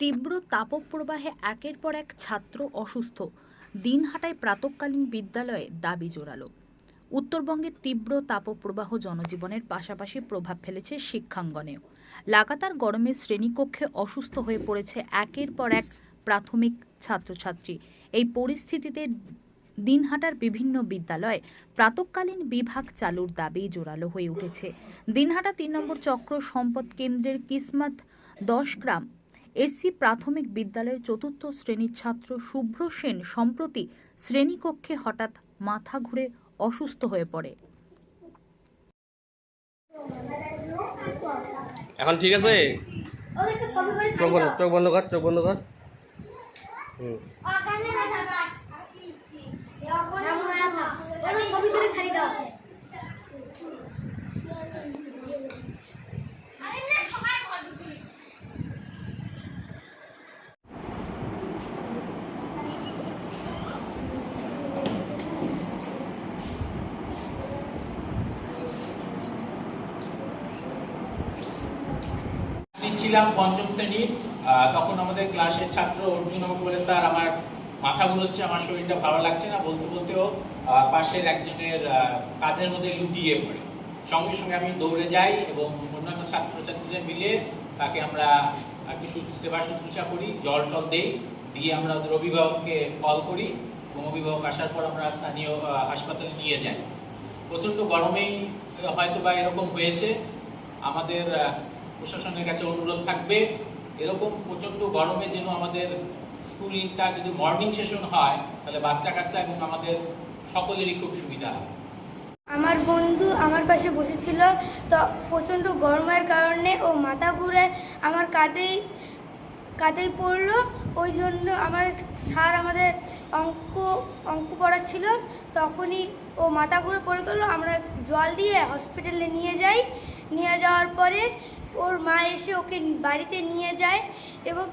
তীব্র তাপপ্রবাহে একের পর এক ছাত্র অসুস্থ। দিনহাটায় প্রাতকালীন বিদ্যালয়ে দাবি জোরালো। উত্তরবঙ্গের তীব্র তাপপ্রবাহ জনজীবনের পাশাপাশি প্রভাব ফেলেছে শিক্ষাঙ্গনেও লাগাতার গরমে শ্রেণীকক্ষে অসুস্থ হয়ে পড়েছে একের পর এক প্রাথমিক ছাত্রছাত্রী। এই পরিস্থিতিতে দিনহাটার বিভিন্ন বিদ্যালয়ে প্রাতকালীন বিভাগ চালুর দাবি জোরালো হয়ে উঠেছে। দিনহাটা তিন নম্বর চক্র সম্পদ কেন্দ্রের কিসমত দশ গ্রাম এসসি প্রাথমিক বিদ্যালয়ের চতুর্থ শ্রেণির ছাত্র শুভ্র সেন সম্প্রতি শ্রেণীকক্ষে হঠাৎ মাথা ঘুরে অসুস্থ হয়ে পড়ে। এখন ঠিক আছে? চোখ বন্ধ চোখ বন্ধ কর চোখ বন্ধ কর। হুম। ছিলাম পঞ্চম শ্রেণির আহ, তখন আমাদের ক্লাসের ছাত্র অর্জুন আমাকে বলে স্যার আমার মাথা ঘুরোচ্ছে আমার শরীরটা ভালো লাগছে না। বলতে বলতেও পাশের একজনের কাঁধের মধ্যে লুটিয়ে পড়ে। সঙ্গে সঙ্গে আমি দৌড়ে যাই এবং অন্যান্য ছাত্রছাত্রীদের মিলে তাকে আমরা একটু সেবা শুশ্রূষা করি জল টল দেই দিয়ে আমরা ওদের অভিভাবককে কল করি এবং অভিভাবক আসার পর আমরা স্থানীয় হাসপাতালে নিয়ে যাই। প্রচণ্ড গরমেই হয়তো বা এরকম হয়েছে। আমাদের প্রশাসনের কাছে অনুরোধ থাকবে। এরকম প্রচণ্ড গরমে যেন আমাদের স্কুলটা যদি মর্নিং সেশন হয়, তাহলে বাচ্চা কাচ্চা এবং আমাদের সকলেরই খুব সুবিধা হয়। আমার বন্ধু আমার পাশে বসেছিল, তো প্রচণ্ড গরমের কারণে ও মাথা ঘুরে আমার কাঁধেই কাঁধেই পড়ল। ওই জন্য আমার স্যার আমাদের অঙ্ক অঙ্ক পড়াচ্ছিল। তখনই ও মাথা ঘুরে পড়ে গেলো। আমরা জল দিয়ে হসপিটালে নিয়ে যাই। নিয়ে যাওয়ার পরে ওর মা এসে ওকে বাড়িতে নিয়ে যায় এবং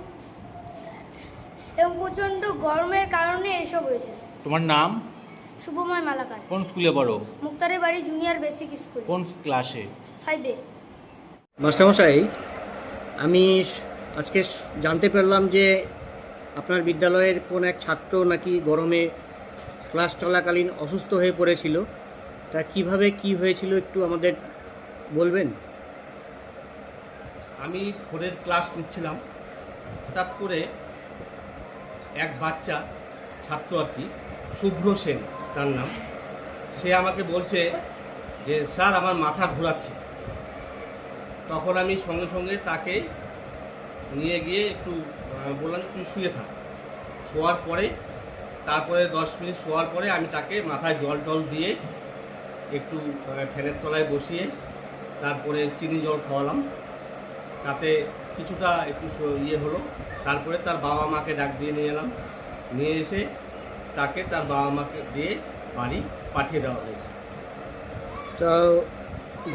এবং প্রচণ্ড গরমের কারণে এসব হয়েছে। তোমার নাম? শুভময় মালাকার। কোন স্কুলে পড়ো? মুক্তারের বাড়ি জুনিয়র বেসিক স্কুল। কোন ক্লাসে? ফাইভে। মাস্টারমশাই আমি আজকে জানতে পারলাম যে আপনার বিদ্যালয়ের কোন এক ছাত্র নাকি গরমে ক্লাস চলাকালীন অসুস্থ হয়ে পড়েছিল। তা কীভাবে কি হয়েছিল একটু আমাদের বলবেন? আমি ফোরের ক্লাস নিচ্ছিলাম। হঠাৎ করে এক বাচ্চা, ছাত্র আর কি, শুভ্র সেন তার নাম, সে আমাকে বলছে যে, স্যার, আমার মাথা ঘোরাচ্ছে। তখন আমি সঙ্গে সঙ্গে তাকে নিয়ে গিয়ে একটু বললাম তুই শুয়ে থাক। শোয়ার পরে, তারপরে দশ মিনিট শোয়ার পরে আমি তাকে মাথায় জল টল দিয়ে একটু ফ্যানের তলায় বসিয়ে তারপরে চিনি জল খাওয়ালাম। তাতে কিছুটা একটু ইয়ে হলো। তারপরে তার বাবা মাকে ডাক দিয়ে নিয়ে এলাম। নিয়ে এসে তাকে তার বাবা মাকে দিয়ে বাড়ি পাঠিয়ে দেওয়া হয়েছে। তো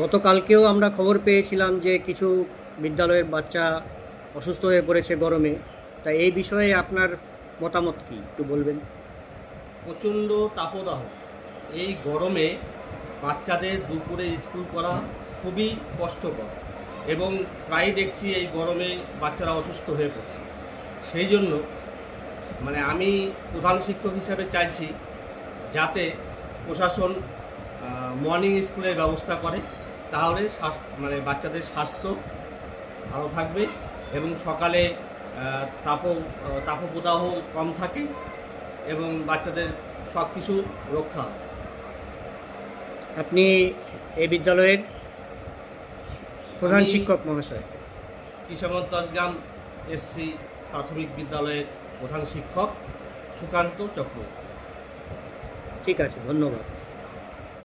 গতকালকেও আমরা খবর পেয়েছিলাম যে কিছু বিদ্যালয়ের বাচ্চা অসুস্থ হয়ে পড়েছে গরমে। তা এই বিষয়ে আপনার মতামত কি? একটু বলবেন। প্রচণ্ড তাপদাহ। এই গরমে বাচ্চাদের দুপুরে স্কুল করা খুবই কষ্টকর। এবং প্রায় দেখছি এই গরমে বাচ্চারা অসুস্থ হয়ে পড়ছে। সেই জন্য মানে আমি প্রধান শিক্ষক হিসাবে চাইছি যাতে প্রশাসন মর্নিং স্কুলের ব্যবস্থা করে, তাহলে স্বাস্থ্য মানে বাচ্চাদের স্বাস্থ্য ভালো থাকবে এবং সকালে তাপ তাপপ্রদাহ কম থাকে এবং বাচ্চাদের সব কিছু রক্ষা আপনি এই বিদ্যালয়ের প্রধান শিক্ষক মহাশয়। কিশোরগঞ্জ দশগ্রাম এসসি প্রাথমিক বিদ্যালয়ের প্রধান শিক্ষক সুকান্ত চক্রবর্তী। ঠিক আছে ধন্যবাদ।